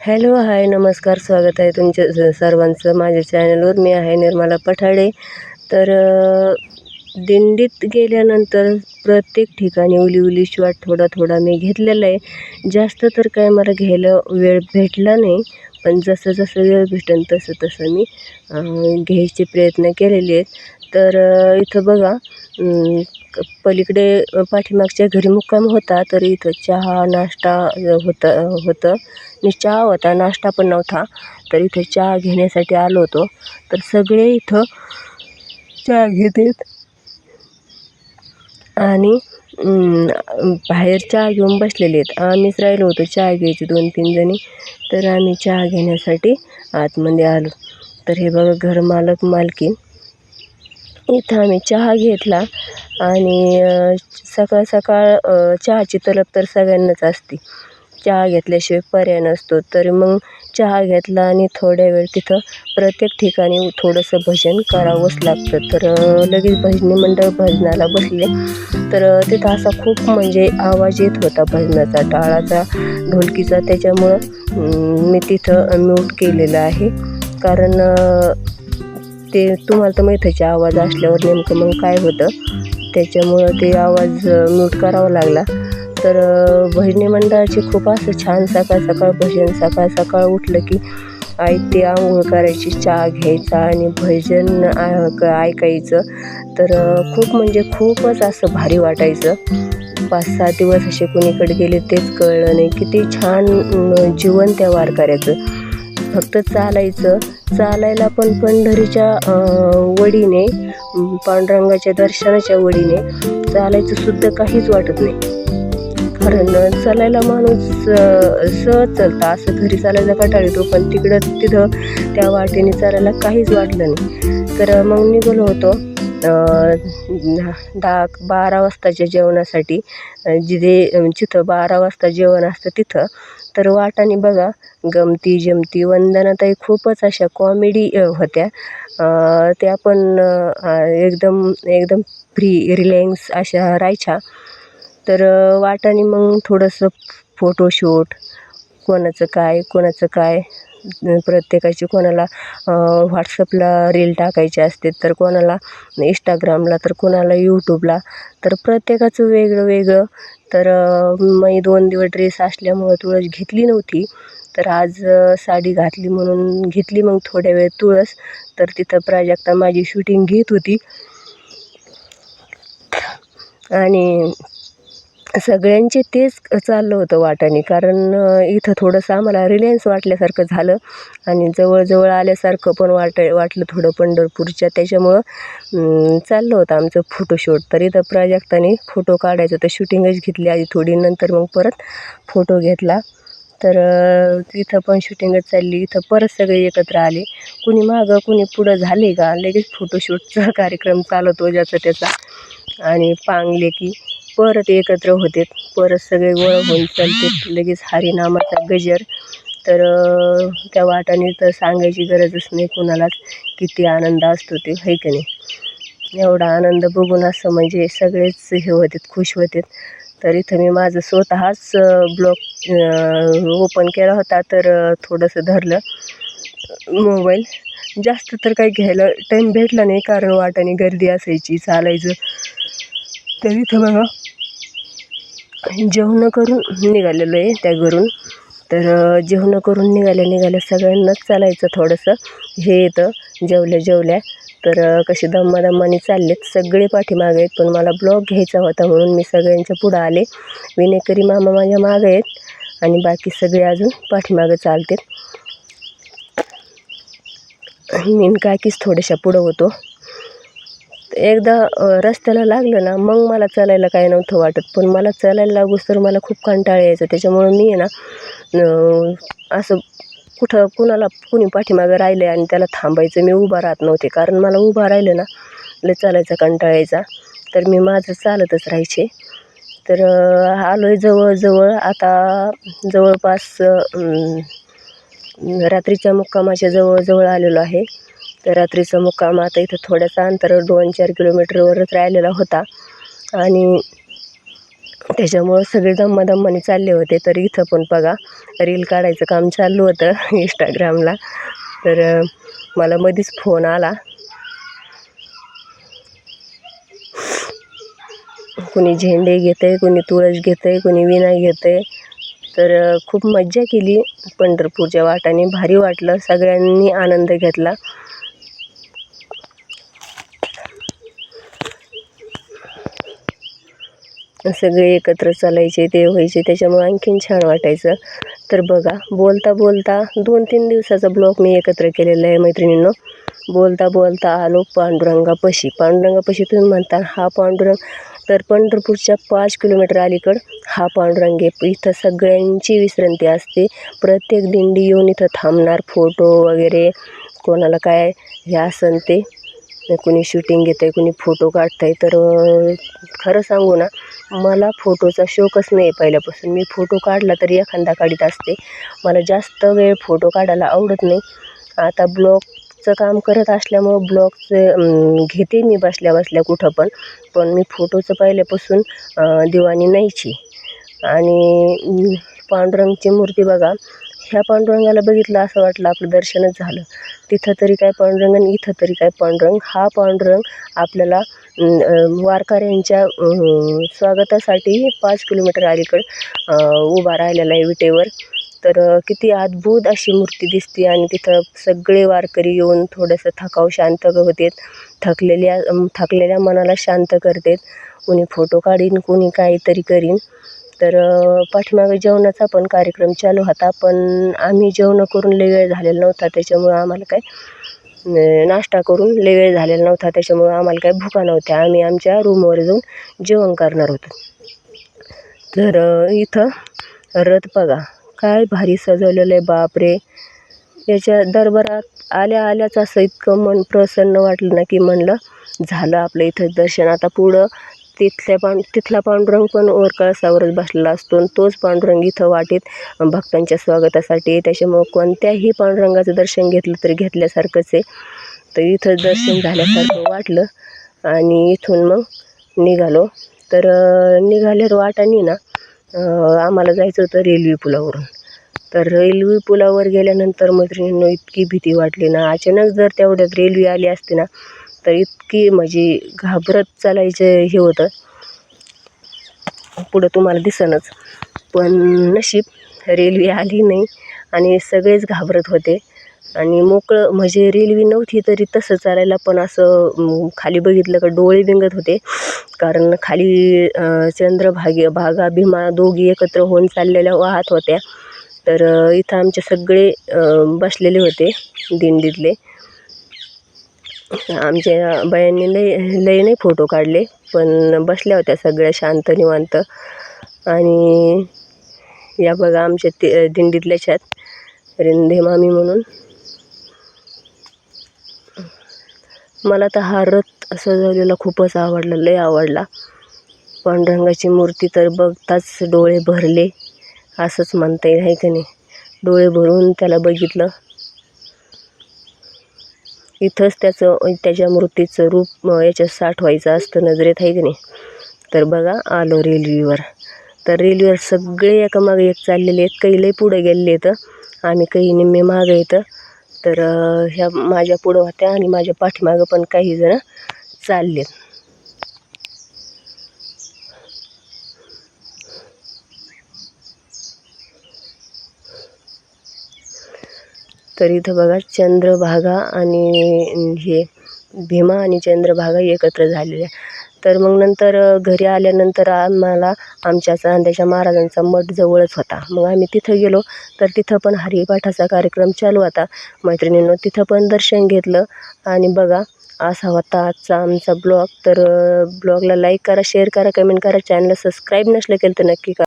Hello hi नमस्कार स्वागत आहे तुमच्या स- सर्वांचं. माझ्या चॅनलवर मी आहे निर्मला पठाडे. तर दिंडीत गेल्यानंतर प्रत्येक ठिकाणी उली उली श्वास थोडा थोडा मी घेतलेला आहे. जास्त तर काय मला घ्यायला वेळ भेटला नाही पण जसं जसं वेळ भेटेल तसं तसं मी घ्यायचे प्रयत्न केलेले आहेत. तर इथं बघा पलीकडे पाठीमागच्या घरी मुक्काम होता तर इथं चहा नाश्ता होतं होता होतं. आणि चहा होता नाश्ता पण नव्हता तर इथं चहा घेण्यासाठी आलो होतो. तर सगळे इथं चहा घेतात आणि बाहेर चहा घेऊन बसलेले आहेत. आम्हीच राहिलो होतो चहा घ्यायचे दोन तीन जणी. तर आम्ही चहा घेण्यासाठी आतमध्ये आलो. तर हे बघा घर मालक मालकी इथं आम्ही चहा घेतला. आणि सकाळ सकाळ चहाची तलब तर सगळ्यांनाच असते. चहा घेतल्याशिवाय पर्याय नसतो. तर मग चहा घेतला आणि थोड्या वेळ तिथं प्रत्येक ठिकाणी थोडंसं भजन करावंच लागतं. तर लगेच भजनी मंडळ भजनाला बसले. तर तिथं असा खूप म्हणजे आवाज येत होता भजनाचा टाळाचा ढोलकीचा. त्याच्यामुळं मी तिथं म्यूट केलेलं आहे. कारण ते तुम्हाला तर माहीतच आवाज असल्यावर नेमकं मग काय होतं? त्याच्यामुळं ते आवाज म्यूट करावा लागला. तर भजनी मंडळाचे खूप असं छान सकाळ सकाळ भजन सकाळ सकाळ उठलं की आई ते आंघोळ करायची चहा घ्यायचा आणि भजन ऐकायचं. तर खूप म्हणजे खूपच असं भारी वाटायचं. पाच सहा दिवस असे कुणीकडे गेले तेच कळलं नाही. किती छान जीवन त्या वारकऱ्याचं. फक्त चालायचं. चालायला पण पंढरीच्या वडीने पांडुरंगाच्या दर्शनाच्या वडीने चालायचं सुद्धा काहीच वाटत नाही. कारण चालायला माणूस सहज चालता. असं घरी चालायला कटाळ येतो पण तिकडं तिथं त्या वाटेने चालायला काहीच वाटलं नाही. तर मग निघालो होतो. दहा बारा वाजताच्या जेवणासाठी जिथे जिथं बारा वाजता जेवण असतं तिथं. तर वाटाने बघा गमती जमती वंदनाताई खूपच अशा कॉमेडी होत्या. त्या पण एकदम एकदम फ्री रिलॅक्स अशा राहायच्या. तर वाटाने मग थोडंसं फोटोशूट कोणाचं काय कोणाचं काय प्रत्येकाची कोणाला व्हॉट्सअपला रील टाकायची असते तर कोणाला इंस्टाग्रामला तर कोणाला यूट्यूबला तर प्रत्येकाचं वेगळं वेगळं. तर मी दोन दिवस ड्रेस असल्यामुळं तुळस घेतली नव्हती तर आज साडी घातली म्हणून घेतली मग थोड्या वेळ तुळस तर तिथं प्राजक्ता माझी शूटिंग घेत होती. आणि सगळ्यांचे तेच चाललं होतं वाटाने कारण इथं थोडंसं आम्हाला रिलायन्स वाटल्यासारखं झालं. आणि जवळजवळ आल्यासारखं पण वाट वाटलं थोडं पंढरपूरच्या. त्याच्यामुळं चाललं होतं आमचं फोटोशूट तर इथं प्राजक्ताने फोटो काढायचं तर शूटिंगच घेतली आधी थोडी. नंतर मग परत फोटो घेतला. तर इथं पण शूटिंगच चालली. इथं परत सगळे एकत्र आले. कुणी मागं कुणी पुढं झाले का? लगेच फोटोशूटचा कार्यक्रम चालवतो ज्याचा त्याचा. आणि पांगले की परत एकत्र होते. परत सगळे गोळा होऊन चालते. लगेच हरिनामाचा गजर. तर त्या वाटाने तर सांगायची गरजच नाही कोणालाच किती आनंद असतो ते है की नाही? एवढा आनंद बघून असं म्हणजे सगळेच हे होते खुश होते तर इथं मी माझं स्वतःच ब्लॉग ओपन केला होता. तर थोडंसं धरलं. मोबाईल. जास्त तर काही घ्यायला टाईम भेटला नाही. कारण वाटाने गर्दी असायची चालायचं. तर इथं बघा. जेवणं करून निघालेलो आहे त्या घरून. तर जेवणं करून निघाल्या निघाल्या सगळ्यांनाच चालायचं थोडंसं. हे येतं जेवल्या जेवल्या. तर कसे दम्मादम्माने चाललेत. सगळे पाठीमागे आहेत पण मला ब्लॉग घ्यायचा होता म्हणून मी सगळ्यांच्या पुढं आले. विनेकरी मामा माझ्या मागं आहेत आणि बाकी सगळे अजून पाठीमागं चालतात. मीन काकीच थोड्याशा पुढं होतो. एकदा रस्त्याला लागलं ना मग मला चालायला काय नव्हतं वाटत. पण मला चालायला लागूस तर मला खूप कंटाळा यायचा. त्याच्यामुळं मी आहे ना असं कुठं कुणाला कुणी पाठीमागं राहिलं आणि त्याला थांबायचं मी उभा राहत नव्हते. कारण मला उभा राहिलं ना लय चालायचा कंटाळा यायचा. तर मी माझं चालतच राहायचे. तर आलो आहे जवळजवळ आता जवळपास रात्रीच्या मुक्कामाच्या जवळजवळ आलेलो आहे. तर रात्रीचा मुक्काम आता इथं थोड्यासा अंतर दोन चार किलोमीटरवरच राहिलेला होता. आणि त्याच्यामुळं सगळे दम्मादम्माने चालले होते. तर इथं पण बघा रील काढायचं काम चालू होतं इंस्टाग्रामला तर मला मधीच फोन आला. कुणी झेंडे घेत आहे कुणी तुळस घेतं आहे कुणी विणा घेतं आहे तर खूप मज्जा केली. पंढरपूरच्या वाटाने भारी वाटलं. सगळ्यांनी आनंद घेतला. सगळे एकत्र चालायचे ते व्हायचे त्याच्यामुळे आणखीन छान वाटायचं. तर बघा बोलता बोलता दोन तीन दिवसाचा ब्लॉग मी एकत्र केलेला आहे मैत्रिणींनो. बोलता बोलता आलो पांडुरंगापाशी. पांडुरंगापाशी तुम्ही म्हणता हा पांडुरंग तर पंढरपूरच्या पाच किलोमीटर अलीकडं हा पांडुरंग आहे. इथं सगळ्यांची विश्रांती असते. प्रत्येक दिंडी येऊन इथं थांबणार फोटो वगैरे कोणाला काय हे असन ते. कुणी शूटिंग घेतं आहे कुणी फोटो काढतं आहे तर खरं सांगू ना मला फोटोचा शौकच नाही पहिल्यापासून. मी फोटो काढला तरी एखादा काढीत असते. मला जास्त वेळ फोटो काढायला आवडत नाही. आता ब्लॉगचं काम करत असल्यामुळं ब्लॉगचं घेते मी बसल्या बसल्या कुठं पण पण मी फोटोचं पहिल्यापासून दिवाणी नाहीची. आणि पांडुरंगची मूर्ती बघा ह्या पांडुरंगाला बघितलं असं वाटलं आपलं दर्शनच झालं. तिथं तरी काय पांडुरंग आणि इथं तरी काय पांडुरंग. हा पांडुरंग आपल्याला वारकऱ्यांच्या स्वागतासाठी पाच किलोमीटर अलीकडं उभा राहिलेला आहे विटेवर. तर किती अद्भुत अशी मूर्ती दिसते आणि तिथं सगळे वारकरी येऊन थोडंसं थकाव शांत होतेत थकलेल्या थकलेल्या मनाला शांत करतेत. कोणी फोटो काढीन कोणी काहीतरी करीन. तर अं, पाठीमागे जेवणाचा पण कार्यक्रम चालू होता पण आम्ही जेवण करून लई वेळ झालेला नव्हता त्याच्यामुळं आम्हाला काय नाश्ता करून लई वेळ झालेला नव्हता त्याच्यामुळं आम्हाला काय भुका नव्हत्या. आम्ही आमच्या रूमवर जाऊन जेवण करणार होतो. तर इथं रथ बघा काय भारी सजवलेलं आहे बापरे! याच्या दरबारात आल्या आल्याच असं इतकं मन प्रसन्न वाटलं ना की म्हणलं झालं आपलं इथं दर्शन. आता पुढं तिथल्या पांड तिथला पांडुरंग पण वर कळसावरच बसलेला असतो आणि तोच पांडुरंग इथं वाटेत भक्तांच्या स्वागतासाठी त्याच्यामुळं कोणत्याही पांडुरंगाचं दर्शन घेतलं तरी घेतल्यासारखंच आहे. तर इथं दर्शन झाल्यासारखं वाटलं आणि इथून मग निघालो. तर निघाल्यावर वाटाने ना आम्हाला जायचं होतं रेल्वे पुलावरून. तर रेल्वे पुलावर गेल्यानंतर मैत्रिणींना इतकी भीती वाटली ना. अचानक जर तेवढ्यात रेल्वे आली असते ना तर इतकी म्हणजे घाबरत चालायचं हे होतं. पुढं तुम्हाला दिसनच. पण नशीब रेल्वे आली नाही आणि सगळेच घाबरत होते. आणि मोकळं म्हणजे रेल्वे नव्हती तरी तसं चालायला पण असं खाली बघितलं का डोळे बिंगत होते. कारण खाली चंद्रभागी चंद्रभागे भागा भीमा दोघी एकत्र होऊन चाललेल्या वाहत होत्या. तर इथं आमचे सगळे बसलेले होते दिंडीतले. आमच्या बायांनी लई लई नाही फोटो काढले पण बसल्या होत्या सगळ्या शांत निवांत. आणि या बघा आमच्या ते दिंडीतल्याच आहेत रिंधे मामी म्हणून. मला तर हा रथ सजवलेला खूपच आवडला लय आवडला. पांडुरंगाची मूर्ती तर बघताच डोळे भरले असंच म्हणता येईल आहे का नाही? डोळे भरून त्याला बघितलं. इथंच त्याचं त्याच्या मूर्तीचं रूप अं, याच्यात साठवायचं असतं नजरेत आहे की नाही? तर बघा आलो रेल्वेवर. तर रेल्वेवर सगळे एकामागे एक चाललेले आहेत. काही लई पुढे गेलेले आहेत. आम्ही काही निम्मे मागं येतं तर ह्या माझ्या पुढं होत्या आणि माझ्या पाठीमागं पण काही चालले चाललेत. तर इथं बघा चंद्रभागा आणि हे भीमा आणि चंद्रभागा एकत्र झालेल्या तर मग नंतर घरी आल्यानंतर आम्हाला आमच्या चांद्याच्या महाराजांचा मठ जवळच होता. मग आम्ही तिथं गेलो तर तिथं पण हरिपाठाचा कार्यक्रम चालू होता. मैत्रिणींनो तिथं पण दर्शन घेतलं. आणि बघा असा होता आजचा आमचा ब्लॉग. तर ब्लॉगला लाईक करा शेअर करा कमेंट करा चॅनलला सबस्क्राईब नसलं केलं तर नक्की करा.